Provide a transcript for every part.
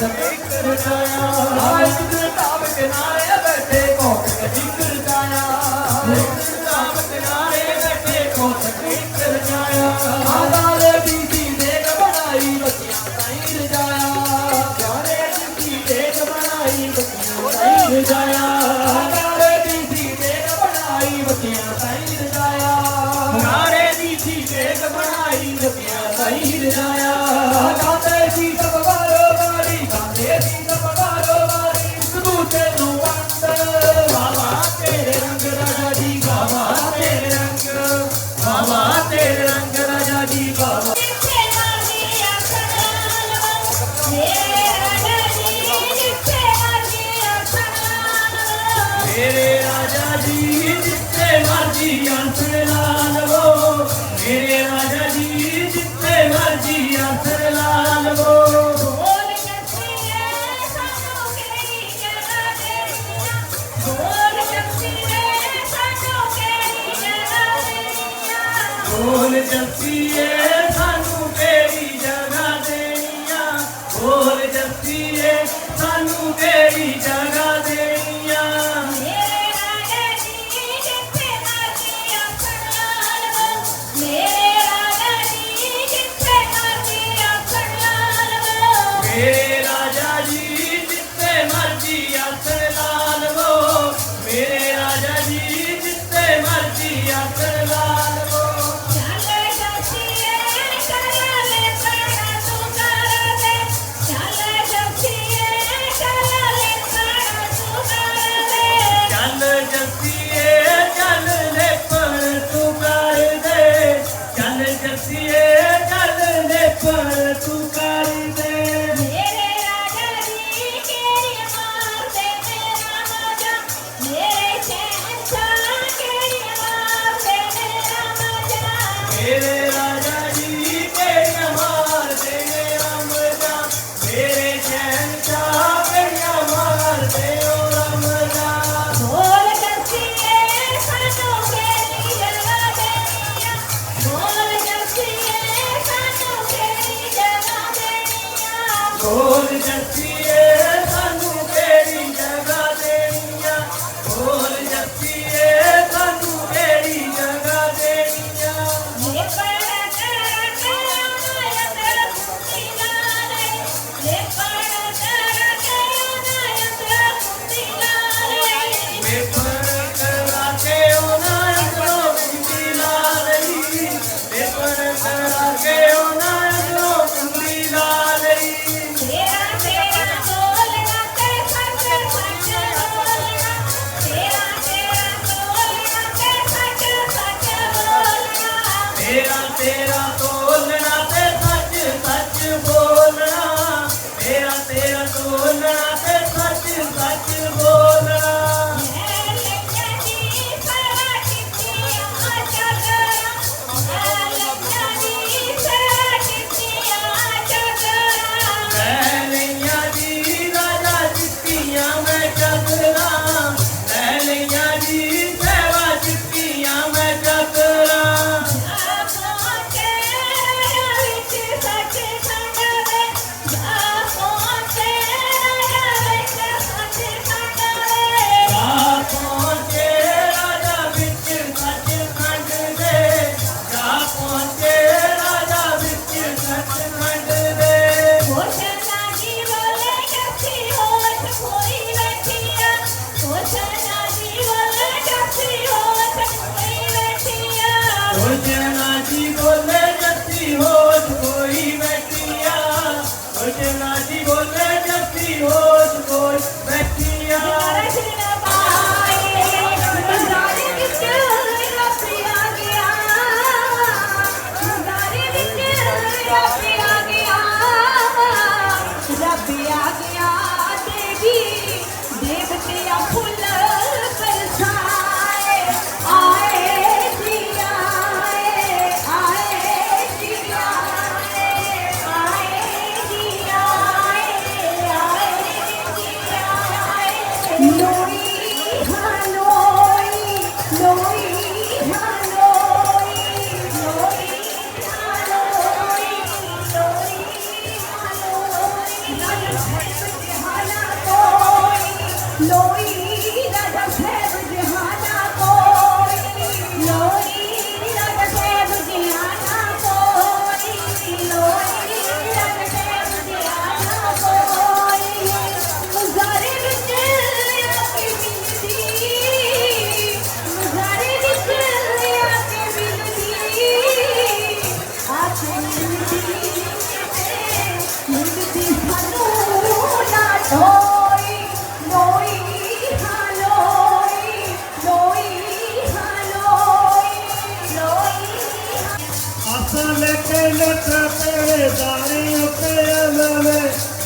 ਜ਼ਿਕਰ ਜਾਇਆ ਹਾਏ ਜ਼ਿਕਰ ਤਾਬ ਕਿਨਾਰੇ ਬੈਠੇ ਕੋਟ ਜ਼ਿਕਰ ਜਾਇਆ ਜ਼ਿਕਰ ਤਾਬ ਕਿਨਾਰੇ ਬੈਠੇ ਕੋਟ ਜ਼ਿਕਰ ਜਾਇਆ ਆਦਾ ਦੇ ਬੀਬੀ ਨੇ ਬਣਾਈ ਬੱਚਿਆਂ ਤਾਈਂ ਰਜਾਇਆ ਜਾਰੇ ਬੀਬੀ ਨੇ ਬਣਾਈ ਬੱਚਿਆਂ ਤਾਈਂ ਰਜਾਇਆ ਆਦਾ ਦੇ ਬੀਬੀ ਨੇ ਬਣਾਈ ਬੱਚਿਆਂ ਤਾਈਂ ਰਜਾਇਆ ਜਾਰੇ ਬੀਬੀ ਨੇ ਬਣਾਈ ਬੱਚਿਆਂ ਤਾਈਂ ਰਜਾਇਆ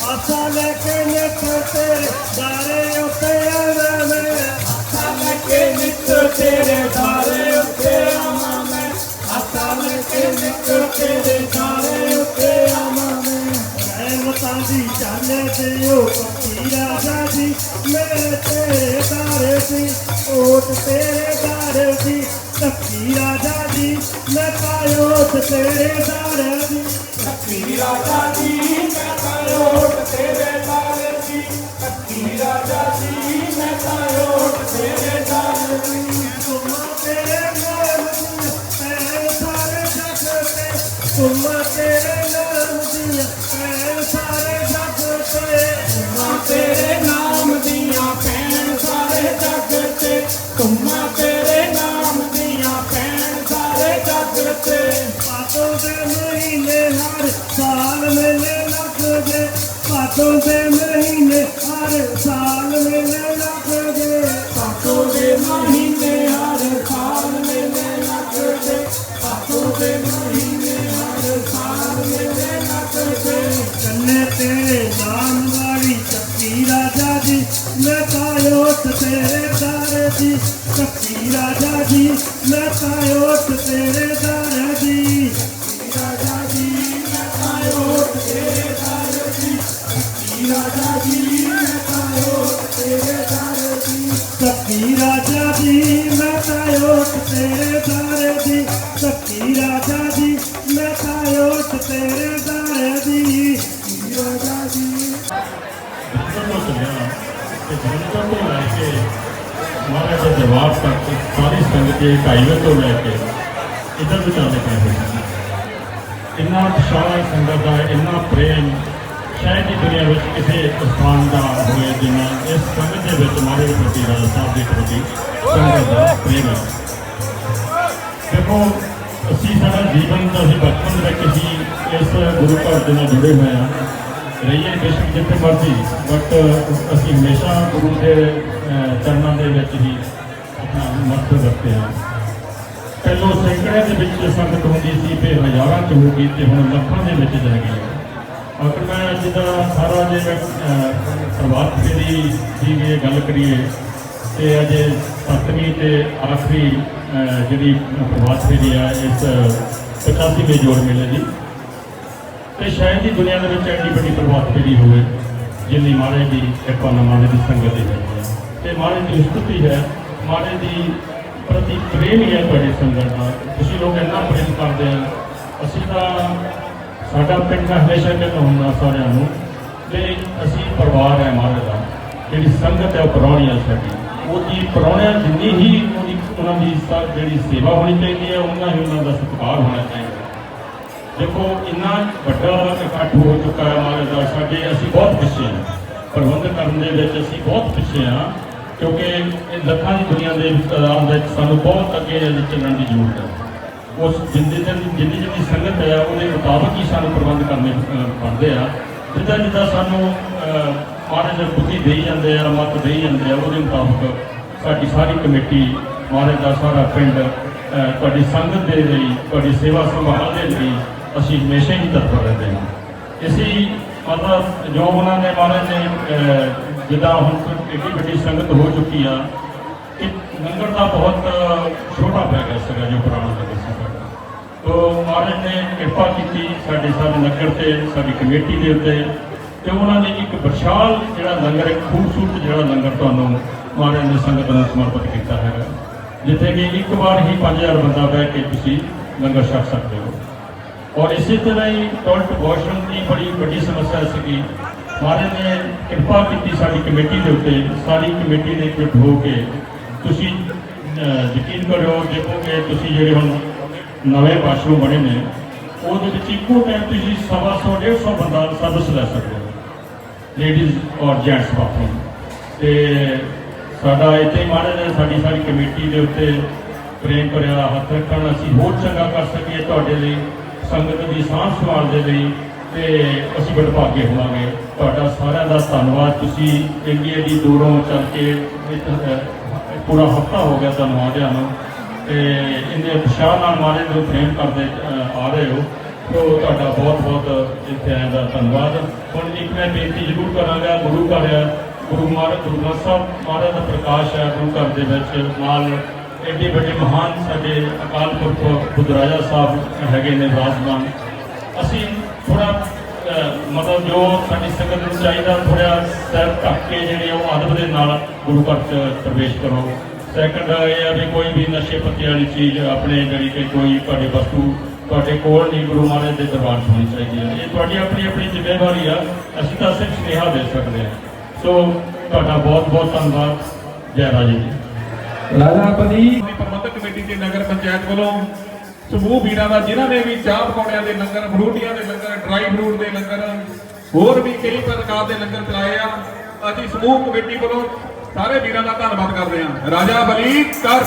ਆਸਾ ਲੈ ਕੇ ਨੱਠ ਤੇਰੇ ਦਾਰੇ ਉੱਤੇ ਆਵੇ ਆਸਾ ਲੈ ਕੇ ਨੱਠ ਤੇਰੇ ਦਾਰੇ ਉੱਤੇ ਆਵਾਂ ਮੈਂ ਆਸਾ ਲੈ ਕੇ ਨੱਠ ਤੇਰੇ ਦਾਰੇ ਉੱਤੇ ਆਵਾਂ ਮੈਂ ਰਹਿਮਤਾਂ ਦੀ ਚਾਲੇ ਤੇ ਉਹ ਪੱਕੀ ਰਾਜਾ ਜੀ ਮੇਰੇ ਤੇਰੇ ਦਾਰੇ ਸੀ ਓਟ ਤੇਰੇ ਦਾਰੇ ਸੀ ਤੱਕੀ ਰਾਜਾ ਜੀ ਮੈਂ ਪਾਇਓ ਤੇ ਤੇਰੇ ਦਾਰੇ ਦੀ ਤੱਕੀ ਰਾਜਾ ਜੀ ਮੈਂ ਤਾਂ ਓਟ ਤੇਰੇ ਦਾਰੇ ਦੀ ਤੱਕੀ ਰਾਜਾ ਜੀ ਮੈਂ ਤਾਂ ਓਟ ਤੇਰੇ ਦਾਰੇ ਦੀ ਤੁਮਾ ਤੇਰੇ ਨਾਮ ਦੀ ਐ ਸਾਰੇ ਜਗ ਤੇ ਤੇਰੇ ਨਾਮ ਦੀਆਂ ਭੈਣ ਸਾਰੇ ਜੱਗ ਤੇ ਤੁਮਾ ਤੇਰੇ ਨਾਮ ਦੀਆਂ ਭੈਣ ਸਾਰੇ ਜੱਗ ਤੇ। ਪਾਤੋਂ ਦੇ ਮਹੀਨੇ ਹਰ ਸਾਲ ਮੇਲੇ ਲੱਗਦੇ, ਪਾਤੋਂ ਦੇ ਦਾਰੇ ਦੀ ਚੱਕੀ ਰਾਜਾ ਜੀ ਮੈਂ ਪਾਇਓ ਤੇ ਤੇਰੇ ਦਾਰੇ ਦੀ ਰਾਜਾ ਜੀ ਮੈਂ ਤਾਇਓ ਤੇਰੇ ਦਰ ਦੀ ਰਾਜਾ ਜੀ ਮੈਂ ਤਾਇਓ ਤੇਰੇ ਦਰ ਦੀ ਚੱਕੀ ਰਾਜਾ ਜੀ ਮੈਂ ਪਾਇਓ ਤੇ ਤੇਰੇ ਦਾਰੇ ਦੀ ਚੱਕੀ ਰਾਜਾ ਜੀ ਮੈਂ ਪਾਇਓ ਤੇ ਤੇਰੇ ਦਾਰੇ ਦੀ ਰਾਜਾ ਜੀ ਬਚਪਨ ਤੋਂ ਚੱਲਿਆ ਤੇ ਬਚਪਨ ਤੋਂ ਲੈ ਕੇ ਮਹਾਰਾਜ ਦੇ ਦਰਬਾਰ ਤੱਕ ਸਾਰੀ ਸੰਗਤ ਦੇ ਢਾਈਵੇਂ ਤੋਂ ਲੈ ਕੇ ਇੱਧਰ ਵਿਚਾਲੇ ਪਏ ਹੋਏ ਸੀ ਇੰਨਾ ਉਤਸ਼ਾਹ ਹੈ ਸੰਗਤ ਦਾ ਇੰਨਾ ਪ੍ਰੇਮ ਸ਼ਾਇਦ ਹੀ ਦੁਨੀਆ ਵਿੱਚ ਕਿਸੇ ਸਥਾਨ ਦਾ ਹੋਏ ਜਿੰਨਾ ਇਸ ਸੰਗਤ ਦੇ ਵਿੱਚ ਮਹਾਰਾਜ ਦੇ ਪ੍ਰਤੀ ਰਾਜਾ ਸਾਹਿਬ ਦੇ ਪ੍ਰਤੀ ਸੰਗਤ ਦਾ ਪ੍ਰੇਮ ਹੈ ਦੇਖੋ ਅਸੀਂ ਸਾਡਾ ਜੀਵਨ ਤਾਂ ਅਸੀਂ ਬਚਪਨ ਦੇ ਵਿੱਚ ਹੀ ਇਸ ਗੁਰੂ ਘਰ ਦੇ ਨਾਲ ਜੁੜੇ ਹੋਏ ਹਾਂ ਰਹੀਏ ਬੇਸ਼ੱਕ ਜਿੱਥੇ ਮਰਜ਼ੀ ਬਟ ਅਸੀਂ ਹਮੇਸ਼ਾ ਗੁਰੂ ਦੇ ਅਹ, ਚਰਨਾਂ ਦੇ ਵਿੱਚ ਹੀ ਆਪਣਾ ਮਕਸਦ ਰੱਖਦੇ ਹਾਂ ਪਹਿਲੋਂ ਸੈਂਕੜਿਆਂ ਦੇ ਵਿੱਚ ਸੰਗਤ ਹੁੰਦੀ ਸੀ, ਫਿਰ ਹਜ਼ਾਰਾਂ ਚ ਹੋ ਗਈ ਤੇ ਹੁਣ ਲੱਖਾਂ ਦੇ ਵਿੱਚ ਜਾ ਗਈ। ਹੈ ਅਗਰ ਮੈਂ ਅੱਜ ਦਾ ਸਾਰਾ ਜੇ ਮੈਂ ਪ੍ਰਭਾਤ ਫੇਰੀ ਦੀ ਵੀ ਗੱਲ ਕਰੀਏ, ਤੇ ਅਜੇ ਸੱਤਵੀਂ ਤੇ ਆਖਰੀ ਜਿਹੜੀ ਪ੍ਰਭਾਤ ਫੇਰੀ ਆ, ਇਸ 85ਵੇਂ ਜੋੜ ਮੇਲੇ ਦੀ, ਤੇ ਸ਼ਾਇਦ ਹੀ ਦੁਨੀਆ ਦੇ ਵਿੱਚ ਐਡੀ ਵੱਡੀ ਪ੍ਰਭਾਤ ਫੇਰੀ ਹੋਵੇ, ਜਿੰਨੀ ਮਹਾਰਾਜ ਦੀ ਕਿਰਪਾ ਨਾਲ ਮਹਾਰਾਜ ਦੀ ਸੰਗਤ ਦੀ ਹੋਈ ਤੇ ਮਹਾਰਾਜ ਦੀ ਉਸਤਤੀ ਹੈ ਮਹਾਰਾਜ ਦੀ ਪ੍ਰਤੀ ਪ੍ਰੇਮ ਹੀ ਹੈ ਤੁਹਾਡੀ ਸੰਗਤ ਨਾਲ। ਤੁਸੀਂ ਲੋਕ ਇੰਨਾ ਪ੍ਰੇਮ ਕਰਦੇ ਆ। ਅਸੀਂ ਤਾਂ ਸਾਡਾ ਪਿੰਡ ਦਾ ਹਮੇਸ਼ਾ ਕਹਿੰਦਾ ਹੁੰਦਾ ਸਾਰਿਆਂ ਨੂੰ ਕਿ ਅਸੀਂ ਪਰਿਵਾਰ ਹੈ ਮਹਾਰਾਜ ਦਾ। ਜਿਹੜੀ ਸੰਗਤ ਹੈ ਉਹ ਪ੍ਰਾਹੁਣੀ ਹੈ ਸਾਡੀ। ਉਹਦੀ ਪ੍ਰਾਹੁਣਿਆਂ ਜਿੰਨੀ ਹੀ ਉਹਦੀ ਉਹਨਾਂ ਦੀ ਜਿਹੜੀ ਸੇਵਾ ਹੋਣੀ ਚਾਹੀਦੀ ਹੈ, ਉਹਨਾਂ ਹੀ ਉਹਨਾਂ ਦਾ ਸਤਿਕਾਰ ਹੋਣਾ ਚਾਹੀਦਾ। ਦੇਖੋ, ਇੰਨਾ ਵੱਡਾ ਇਕੱਠ ਹੋ ਚੁੱਕਾ ਹੈ ਮਹਾਰਾਜ ਦਾ। ਸਾਡੇ ਅਸੀਂ ਬਹੁਤ ਪਿੱਛੇ ਹਾਂ। ਪ੍ਰਬੰਧ ਕਰਨ ਦੇ ਵਿੱਚ ਅਸੀਂ ਬਹੁਤ ਪਿੱਛੇ ਹਾਂ। ਕਿਉਂਕਿ ਇਹ ਲੱਖਾਂ ਦੀ ਦੁਨੀਆ ਦੇ ਤਾਦਾਦ ਵਿੱਚ ਸਾਨੂੰ ਬਹੁਤ ਅੱਗੇ ਚੱਲਣ ਦੀ ਜ਼ਰੂਰਤ ਹੈ। ਉਸ ਜਿੰਦੇ ਜਿੰਨੀ ਜਿੰਨੀ ਜਿੰਨੀ ਸੰਗਤ ਹੈ ਉਹਦੇ ਮੁਤਾਬਕ ਹੀ ਸਾਨੂੰ ਪ੍ਰਬੰਧ ਕਰਨੇ ਅਹ, ਆ। ਜਿੱਦਾਂ ਜਿੱਦਾਂ ਸਾਨੂੰ ਅਹ, ਮਹਾਰਾਜ ਬੁੱਧੀ ਦੇਈ ਜਾਂਦੇ ਆ ਮਤ ਦੇਈ ਜਾਂਦੇ ਆ ਉਹਦੇ ਮੁਤਾਬਕ ਸਾਡੀ ਸਾਰੀ ਕਮੇਟੀ ਮਹਾਰਾਜ ਦਾ ਸਾਰਾ ਪਿੰਡ ਤੁਹਾਡੀ ਸੰਗਤ ਦੇ ਲਈ ਤੁਹਾਡੀ ਸੇਵਾ ਸੰਭਾਲ ਦੇ ਲਈ ਅਸੀਂ ਹਮੇਸ਼ਾ ਹੀ ਤਤਪਰ ਰਹਿੰਦੇ ਹਾਂ। ਇਸੀ ਮਤਲਬ ਜੋ ਉਹਨਾਂ ਨੇ ਮਹਾਰਾਜ ਨੇ ਜਿੱਦਾਂ ਹੁਣ ਏਡੀ ਵੱਡੀ ਸੰਗਤ ਹੋ ਚੁੱਕੀ ਆ ਕਿ ਲੰਗਰ ਦਾ ਬਹੁਤ ਛੋਟਾ ਪੈ ਗਿਆ ਸੀਗਾ ਜੋ ਪੁਰਾਣਾ ਲੰਗਰ ਸੀ ਸਾਡਾ ਮਹਾਰਾਜ ਨੇ ਕਿਰਪਾ ਕੀਤੀ ਸਾਡੇ ਸਾਰੇ ਲੰਗਰ ਤੇ, ਸਾਡੀ ਕਮੇਟੀ ਦੇ ਉੱਤੇ, ਤੇ ਉਹਨਾਂ ਨੇ ਇੱਕ ਵਿਸ਼ਾਲ ਜਿਹੜਾ ਲੰਗਰ, ਇੱਕ ਖੂਬਸੂਰਤ ਜਿਹੜਾ ਲੰਗਰ ਤੁਹਾਨੂੰ ਮਹਾਰਾਜ ਨੇ ਸੰਗਤ ਨੂੰ ਸਮਰਪਿਤ ਕੀਤਾ ਹੈਗਾ। ਜਿੱਥੇ ਕਿ ਇੱਕ ਵਾਰ ਹੀ 5000 ਬੰਦਾ ਬਹਿ ਕੇ ਤੁਸੀਂ ਲੰਗਰ ਛਕ ਸਕਦੇ ਹੋ। ਔਰ ਇਸੇ ਤਰ੍ਹਾਂ ਹੀ ਟੋਇਲਟ ਵਾਸ਼ਰੂਮ ਦੀ ਬੜੀ ਵੱਡੀ ਸਮੱਸਿਆ ਸੀਗੀ। ਮਹਾਰਾਜ ਨੇ ਕਿਰਪਾ ਕੀਤੀ ਸਾਡੀ ਕਮੇਟੀ ਦੇ ਉੱਤੇ ਸਾਰੀ ਕਮੇਟੀ ਨੇ ਇਕਜੁੱਟ ਹੋ ਕੇ ਤੁਸੀਂ ਅਹ, ਯਕੀਨ ਕਰੋ ਦੇਖੋਗੇ ਤੁਸੀਂ ਜਿਹੜੇ ਹੁਣ ਨਵੇਂ ਵਾਸ਼ਰੂਮ ਬਣੇ ਨੇ ਉਹਦੇ ਵਿੱਚ ਇੱਕੋ ਟਾਈਮ ਤੁਸੀਂ ਸਵਾ ਸੌ ਡੇਢ ਸੌ ਬੰਦਾ ਸਰਵਿਸ ਲੈ ਸਕਦੇ ਹੋ ਲੇਡੀਜ਼ ਔਰ ਜੈਂਟਸ ਬਾਥਰੂਮ। ਤੇ ਸਾਡਾ ਇੱਥੇ ਮਹਾਰਾਜ ਨੇ ਸਾਡੀ ਸਾਰੀ ਕਮੇਟੀ ਦੇ ਉੱਤੇ ਪ੍ਰੇਮ ਭਰਿਆ ਹੱਥ ਰੱਖਣ ਅਸੀਂ ਹੋਰ ਚੰਗਾ ਕਰ ਸਕੀਏ ਤੁਹਾਡੇ ਲਈ ਸੰਗਤ ਦੀ ਸਾਂਭ ਸੰਭਾਲ ਦੇ ਲਈ ਤੇ ਅਸੀਂ ਬੜੇ ਹੋਵਾਂਗੇ। ਤੁਹਾਡਾ ਸਾਰਿਆਂ ਦਾ ਧੰਨਵਾਦ। ਤੁਸੀਂ ਇੰਨੀ ਇੰਨੀ ਦੂਰੋਂ ਚੱਲ ਕੇ ਇੱਥੇ, ਪੂਰਾ ਹਫਤਾ ਹੋ ਗਿਆ ਤੁਹਾਨੂੰ ਆਉਂਦਿਆਂ ਨੂੰ। ਤੇ ਇੰਨੇ ਉਤਸ਼ਾਹ ਨਾਲ ਮਾਰੇ ਨੂੰ ਪ੍ਰੇਮ ਕਰਦੇ ਆ ਰਹੇ ਹੋ। ਤੋ ਤੁਹਾਡਾ ਬਹੁਤ ਬਹੁਤ ਇੱਥੇ ਆਇਆ ਦਾ ਧੰਨਵਾਦ। ਹੁਣ ਇੱਕ ਮੈਂ ਬੇਨਤੀ ਜ਼ਰੂਰ ਕਰਾਂਗਾ ਗੁਰੂ ਘਰ ਹੈ ਗੁਰੂ ਮਹਾਰਾਜ ਗੁਰੂ ਗ੍ਰੰਥ ਸਾਹਿਬ ਮਹਾਰਾਜ ਦਾ ਪ੍ਰਕਾਸ਼ ਹੈ ਗੁਰੂ ਘਰ ਦੇ ਵਿੱਚ। ਨਾਲ ਐਡੇ ਵੱਡੇ ਮਹਾਨ ਸਾਡੇ ਅਕਾਲ ਪੁਰਖ ਬੁੱਧਰਾਜਾ ਸਾਹਿਬ ਹੈਗੇ ਨੇ ਵਿਰਾਜਮਾਨ। ਅਸੀਂ ਥੋੜਾ ਮਤਲਬ ਜੋ ਸਾਡੀ ਸੰਗਤ ਨੂੰ ਚਾਹੀਦਾ ਥੋੜਾ ਸਿਰ ਢੱਕ ਕੇ ਜਿਹੜੇ ਉਹ ਅਦਬ ਦੇ ਨਾਲ ਗੁਰੂ ਘਰ ਚ ਪ੍ਰਵੇਸ਼ ਕਰੋ। ਸੈਕੰਡ ਇਹ ਆ ਵੀ ਕੋਈ ਵੀ ਨਸ਼ੇ ਪੱਤੇ ਵਾਲੀ ਚੀਜ਼ ਆਪਣੇ ਜਿਹੜੀ ਕਿ ਕੋਈ ਤੁਹਾਡੀ ਵਸਤੂ ਤੁਹਾਡੇ ਕੋਲ ਨਹੀਂ ਗੁਰੂ ਮਹਾਰਾਜ ਦੇ ਦਰਬਾਰ 'ਚ ਹੋਣੀ ਚਾਹੀਦੀ ਹੈ। ਇਹ ਤੁਹਾਡੀ ਆਪਣੀ ਆਪਣੀ ਜ਼ਿੰਮੇਵਾਰੀ ਆ ਅਸੀਂ ਤਾਂ ਸਿਰਫ ਸੁਨੇਹਾ ਦੇ ਸਕਦੇ ਹਾਂ। ਸੋ ਤੁਹਾਡਾ ਬਹੁਤ ਬਹੁਤ ਧੰਨਵਾਦ। ਜੈ ਰਾਜੇ ਜੀ। ਰਾਜਾਪਤੀ ਦੀ ਪ੍ਰਬੰਧਕ ਕਮੇਟੀ ਤੇ ਨਗਰ ਪੰਚਾਇਤ ਵੱਲੋਂ ਸਮੂਹ ਵੀਰਾਂ ਦਾ, ਜਿਨ੍ਹਾਂ ਨੇ ਵੀ ਚਾਹ ਪਕੌੜਿਆਂ ਦੇ ਲੰਗਰ, ਫਰੂਟੀਆਂ ਦੇ ਲੰਗਰ ਡਰਾਈ ਫਰੂਟ ਦੇ ਲੰਗਰ, ਹੋਰ ਵੀ ਕਈ ਪ੍ਰਕਾਰ ਦੇ ਲੰਗਰ ਚਲਾਏ ਆ, ਅਸੀਂ ਸਮੂਹ ਕਮੇਟੀ ਵੱਲੋਂ ਸਾਰੇ ਵੀਰਾਂ ਦਾ ਧੰਨਵਾਦ ਕਰਦੇ ਹਾਂ। ਰਾਜਾ ਬਲੀ ਕਰ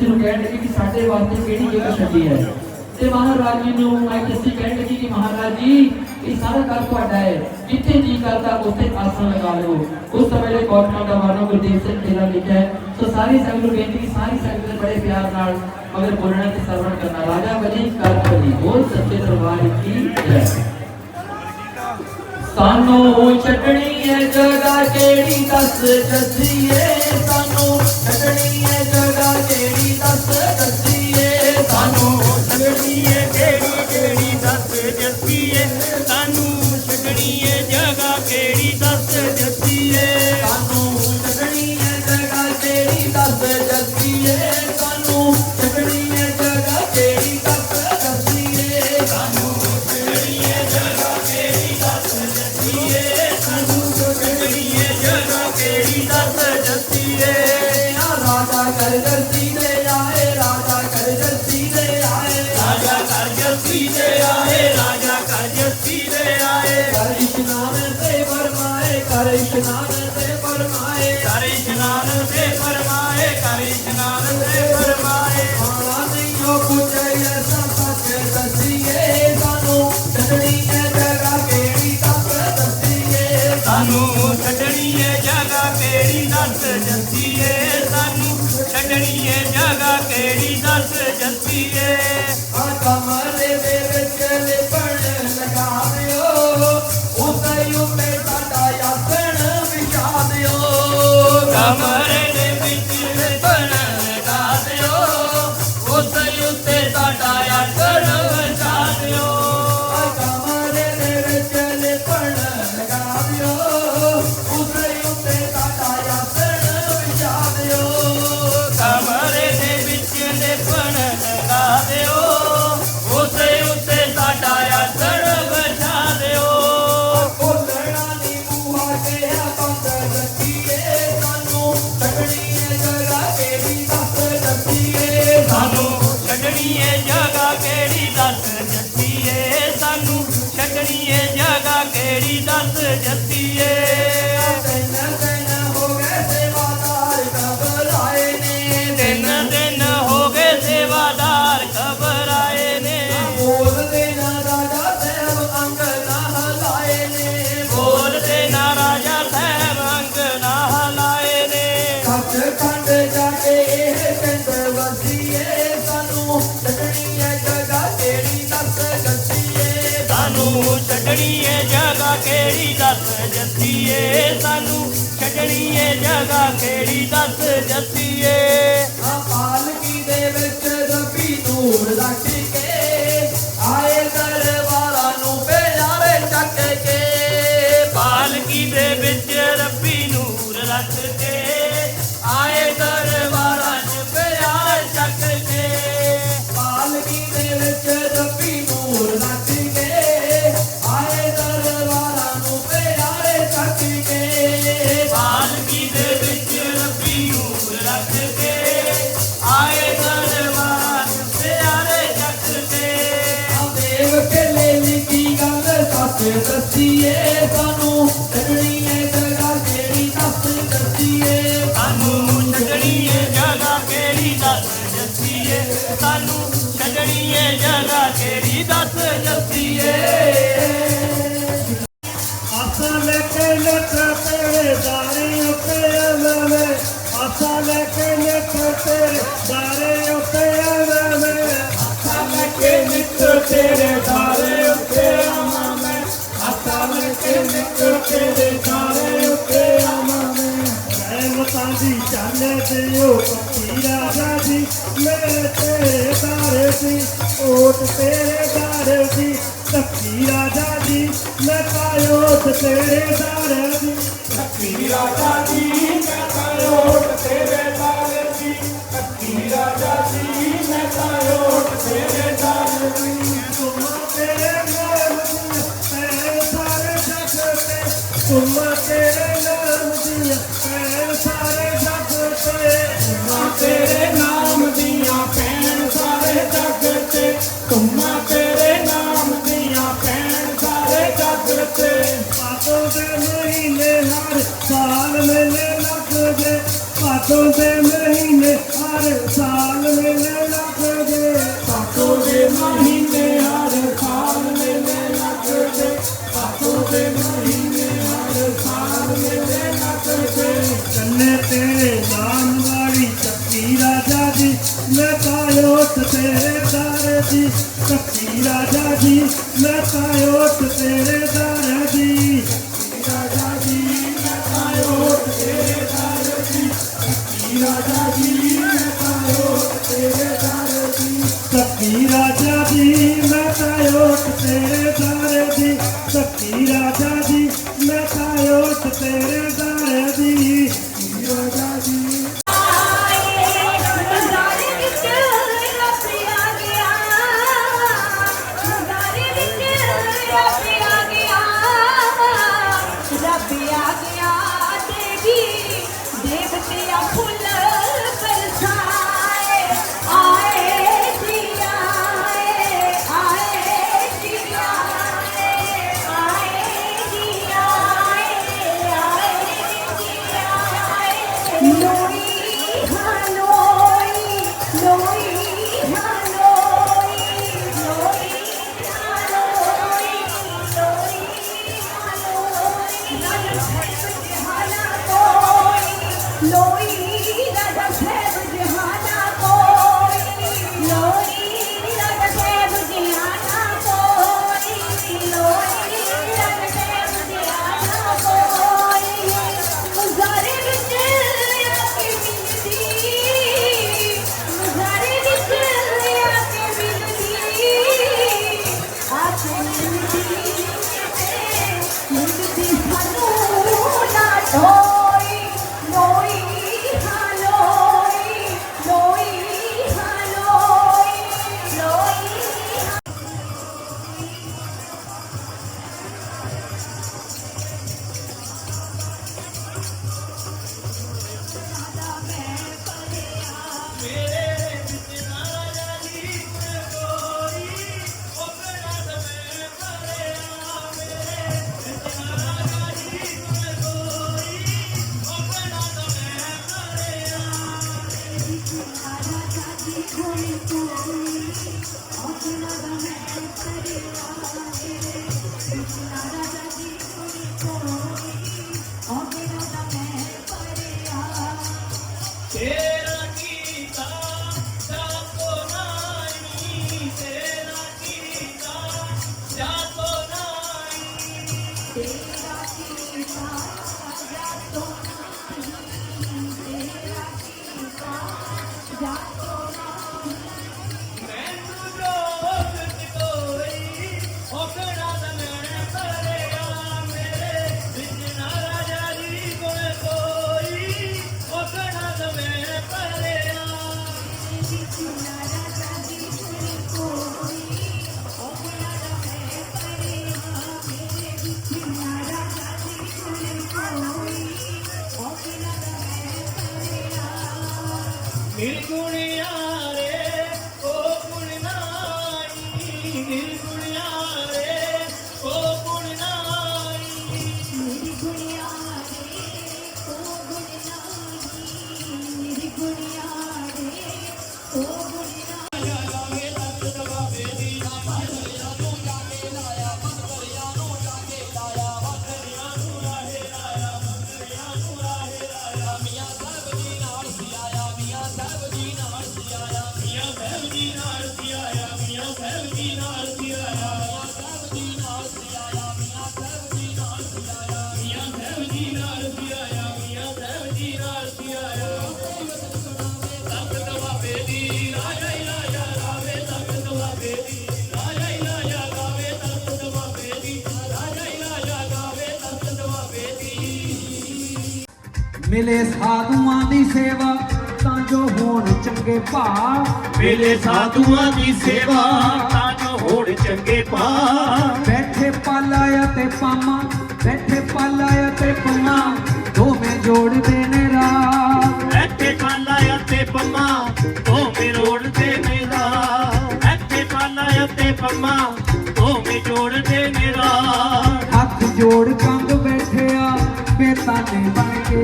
ਮਾਈ ਦੱਸੀ ਨੂੰ ਕਹਿਣ ਲੱਗੀ ਕਿ ਸਾਡੇ ਵਾਸਤੇ ਕਿਹੜੀ ਜਗ੍ਹਾ ਛੱਡੀ ਹੈ ਤੇ ਮਹਾਰਾਜ ਜੀ ਨੂੰ ਮਾਈ ਦੱਸੀ ਕਹਿਣ ਲੱਗੀ ਕਿ ਮਹਾਰਾਜ ਜੀ ਇਹ ਸਾਰਾ ਘਰ ਤੁਹਾਡਾ ਹੈ ਜਿੱਥੇ ਜੀ ਕਰਦਾ ਉੱਥੇ ਆਸਣ ਲਗਾ ਲਓ ਉਸ ਸਮੇਂ ਦੇ ਗੌਤਮ ਦਾ ਵਾਰਨਾ ਗੁਰਦੀਪ ਸਿੰਘ ਤੇਰਾ ਲਿਖਿਆ ਹੈ ਸੋ ਸਾਰੀ ਸੰਗਤ ਨੂੰ ਬੇਨਤੀ ਕਿ ਸਾਰੀ ਸੰਗਤ ਦੇ ਬੜੇ ਪਿਆਰ ਨਾਲ ਮਗਰ ਬੋਲਣਾ ਤੇ ਸਰਵਣ ਕਰਨਾ ਰਾਜਾ ਬਲੀ ਕਰ ਬਲੀ ਬੋਲ ਸੱਚੇ ਦਰਬਾਰ ਕੀ ਜੈ ਸਾਨੂੰ ਛੱਡਣੀ ਹੈ ਜਗਾ ਕਿਹੜੀ? ਦੱਸ ਦੱਸੀਏ ਸਾਨੂੰ। ਛੱਡਣੀ ਹੈ ਜਗਾ ਕਿਹੜੀ? ਦੱਸ ਦੱਸੀਏ ਸਾਨੂੰ। ਛੱਡਣੀ ਹੈ ਕਿਹੜੀ ਕਿਹੜੀ? ਦੱਸ ਜੱਸੀਏ ਸਾਨੂੰ। ਛੱਡਣੀ ਹੈ ਜਗ੍ਹਾ ਕਿਹੜੀ? ਦੱਸ ਜੱਸੀਏ ਸਾਨੂੰ। ਛੱਡਣੀ ਹੈ ਜਗਾ ਕਿਹੜੀ? ਦੱਸ ਦੱਸੀਏ ਸਾਨੂੰ। ਛੱਡਣੀ ਕਿਹੜੀ ਜਗਾ ਕਿਹੜੀ ਦੱਸ ਜੰਦੀ ਏ ਆ ਕਮਰੇ ਦੇ ਵਿੱਚ ਲਿਪਣ ਲਗਾ ਦਿਓ ਉਸੇ ਉੱਤੇ ਸਾਡਾ ਆਸਣ ਵਿਛਾ ਦਿਓ। ਕਮਰੇ ਕਿਹੜੀ ਦੱਸ ਜੱਸੀਏ ਸਾਨੂੰ? ਛੱਡਣੀ ਏ ਜਗਾ ਕਿਹੜੀ ਦੱਸ ਜੱਸੀਏ? ਸੀ, ਓਟ ਤੇਰੇ ਦਾਰੇ ਦੀ ਧੱਕੀ ਰਾਜਾ ਜੀ, ਮੈਂ ਪਾਇਓ ਤੇਰੇ ਦਾਰੇ ਦੀ ਧੱਕੀ ਰਾਜਾ ਜੀ, ਮੈਂ ਪਾਇਓ ਤੇਰੇ ਦਾਰੇ ਦੀ ਧੱਕੀ ਰਾਜਾ ਜੀ, ਮੈਂ ਪਾਇਓ ਤੇਰੇ ਦਾਰੇ ਦੀ ਕੰਮਾਂ ਤੇਰੇ ਨਾਮ ਦੀਆਂ ਪੈਣ ਸਾਰੇ ਜੱਗ ਤੇ। ਪਾਤੋਂ ਦੇ ਮਹੀਨੇ ਹਰ ਸਾਲ ਮੇਲੇ ਲੱਗਦੇ। ਪਾਤੋਂ ਦੇ ਮਹੀਨੇ ਹਰ ਜੀ, ਸੱਚੀ ਰਾਜਾ ਜੀ, ਮੈਂ ਤਾਂ ਓਟ ਤੇਰੇ ਦਾਰਾ ਜੀ। ਰਾਜਾ ਜੀ, ਮੈਂ ਤਾਂ ਓਟ ਤੇਰੇ ਦਾਰਾ ਜੀ। ਸੱਚੀ ਰਾਜਾ ਜੀ, ਮੈਂ ਤਾਂ ਓਟ ਤੇਰੇ ਦਾਰਾ ਜੀ। ਸੱਚੀ ਰਾਜਾ ਜੀ, ਮੈਂ ਤਾਂ ਓਟ ਤੇਰੇ ਦਾਰਾ ਜੀ। ਸੱਚੀ ਰਾਜਾ ਜੀ, ਮੈਂ ਤਾਂ ਓਟ ਤੇਰੇ ਦਾਰਾ ਜੀ। ਰਾਜਾ ਜੀ ਮਿਲੇ ਸਾਧੂਆਂ ਦੀ ਸੇਵਾ ਤਾਂ ਜੋ ਹੋਣ ਚੰਗੇ ਭਾਵ ਮੇਲੇ ਸਾਧੂਆਂ ਦੀ ਸੇਵਾ ਤਾਂ ਜੋ ਹੋਣ ਚੰਗੇ ਪਾ ਬੈਠੇ ਪਾਲਾ ਤੇ ਪਾਮਾ ਬੈਠੇ ਪਾਲਾ ਤੇ ਪੰਮਾ ਦੋਵੇਂ ਜੋੜਦੇ ਨੇ ਰਾਗ ਇੱਥੇ ਪਾਲਾ ਅਤੇ ਪੰਮਾ ਦੋਵੇਂ ਰੋੜਦੇ ਮੇਰਾ ਇੱਥੇ ਪਾਲਾ ਅਤੇ ਪੰਮਾ ਦੋਵੇਂ ਜੋੜਦੇ ਮੇਰਾ ਹੱਥ ਜੋੜ ਕੰਗ ਬੇਤਾਨੇ ਬਣ ਕੇ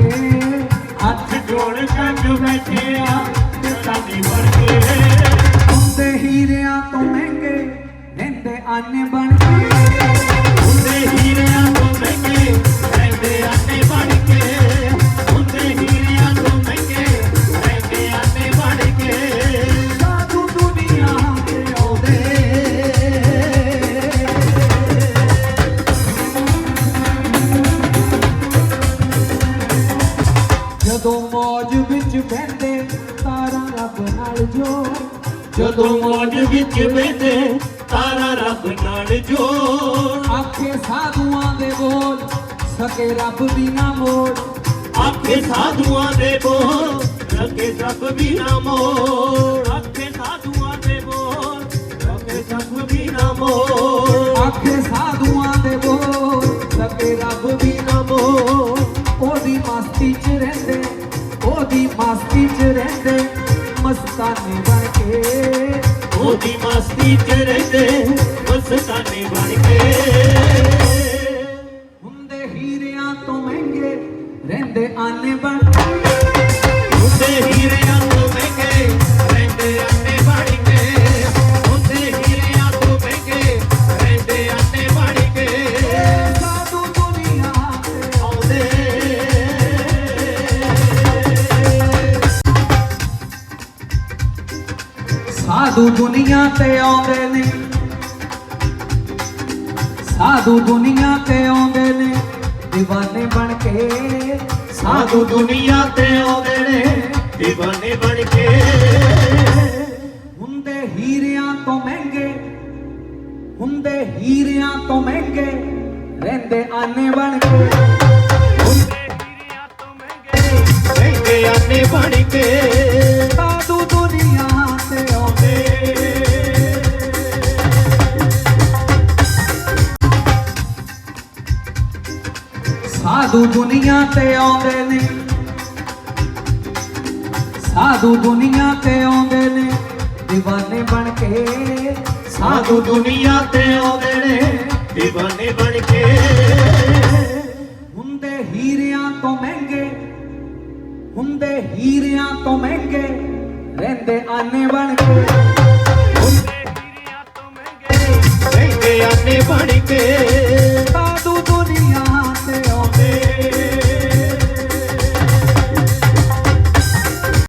ਹੱਥ ਜੋੜ ਕੰਗ ਬੈਠਿਆ ਤੇ ਸਾਡੀ ਬਣ ਕੇ ਹੁੰਦੇ ਹੀਰਿਆਂ ਤੋਂ ਮਹਿੰਗੇ ਰਹਿੰਦੇ ਆਨੇ ਬਣ ਕੇ ਹੁੰਦੇ ਹੀਰਿਆਂ ਤੋਂ ਜਦੋਂ ਮੌਜ ਵਿੱਚ ਬੈਠੇ ਤਾਰਾ ਰੱਬ ਨਾਲ ਜੋੜ। ਆਖੇ ਸਾਧੂਆਂ ਦੇ ਬੋਲ ਸਕੇ ਰੱਬ ਵੀ ਨਾ ਮੋੜ। ਆਖੇ ਸਾਧੂਆਂ ਦੇ ਬੋਲ ਰੱਖੇ ਸਭ ਵੀ ਨਾ ਮੋੜ। ਆਖੇ ਸਾਧੂਆਂ ਦੇ ਬੋਲ ਰੱਖੇ ਸਭ ਵੀ ਨਾ ਮੋੜ। ਆਖੇ ਸਾਧੂਆਂ ਦੇ ਬੋਲ ਸਕੇ ਰੱਬ ਵੀ ਨਾ ਮੋੜ। ਉਹਦੀ ਮਸਤੀ ਚ ਰਹਿੰਦੇ ਉਹਦੀ ਮਸਤੀ ਚ ਰਹਿੰਦੇ ਮਸਤਾਨੇ ਬਣ ਕੇ ਉਹਦੀ ਮਸਤੀ ਚ ਰਹਿੰਦੇ ਮਸਤਾਨੇ ਬਣ ਕੇ। ਹੁੰਦੇ ਹੀਰਿਆਂ ਤੋਂ ਮਹਿੰਗੇ ਰਹਿੰਦੇ ਆਨੇ ਬਣ ਦੁਨੀਆ ਤੇ ਆਉਂਦੇ ਨੇ। ਸਾਧੂ ਦੁਨੀਆ ਤੇ ਆਉਂਦੇ ਨੇ। دیਵਾਨੇ ਬਣ ਕੇ ਸਾਧੂ ਦੁਨੀਆ ਤੇ ਆਉਂਦੇ ਨੇ। دیਵਾਨੇ ਬਣ ਕੇ ਹੁੰਦੇ ਹੀਰਿਆਂ ਤੋਂ ਮਹਿੰਗੇ, ਹੁੰਦੇ ਹੀਰਿਆਂ ਤੋਂ ਮਹਿੰਗੇ, ਰਹਿੰਦੇ ਆਨੇ ਬਣ ਕੇ। ਹੁੰਦੇ ਹੀਰਿਆਂ ਤੋਂ ਮਹਿੰਗੇ, ਰਹਿੰਦੇ ਆਨੇ ਬਣ ਕੇ। ਸਾਧੂ ਦੁਨੀਆ ਤੇ ਆਉਂਦੇ ਨੇ। ਸਾਧੂ ਦੁਨੀਆ ਤੇ ਆਉਂਦੇ ਨੇ دیਵਾਨੇ ਬਣ ਕੇ। ਸਾਧੂ ਦੁਨੀਆ ਤੇ ਆਉਂਦੇ ਨੇ دیਵਾਨੇ ਬਣ ਕੇ। ਹੁੰਦੇ ਹੀਰਿਆਂ ਤੋਂ ਮਹਿੰਗੇ, ਹੁੰਦੇ ਹੀਰਿਆਂ ਤੋਂ ਮਹਿੰਗੇ, ਰਹਿੰਦੇ ਆਨੇ ਬਣ ਕੇ। ਹੁੰਦੇ ਹੀਰਿਆਂ ਤੋਂ ਮਹਿੰਗੇ, ਰਹਿੰਦੇ ਆਨੇ ਬਣ ਕੇ। ਸਾਧੂ ਦੁਨੀਆ আছে।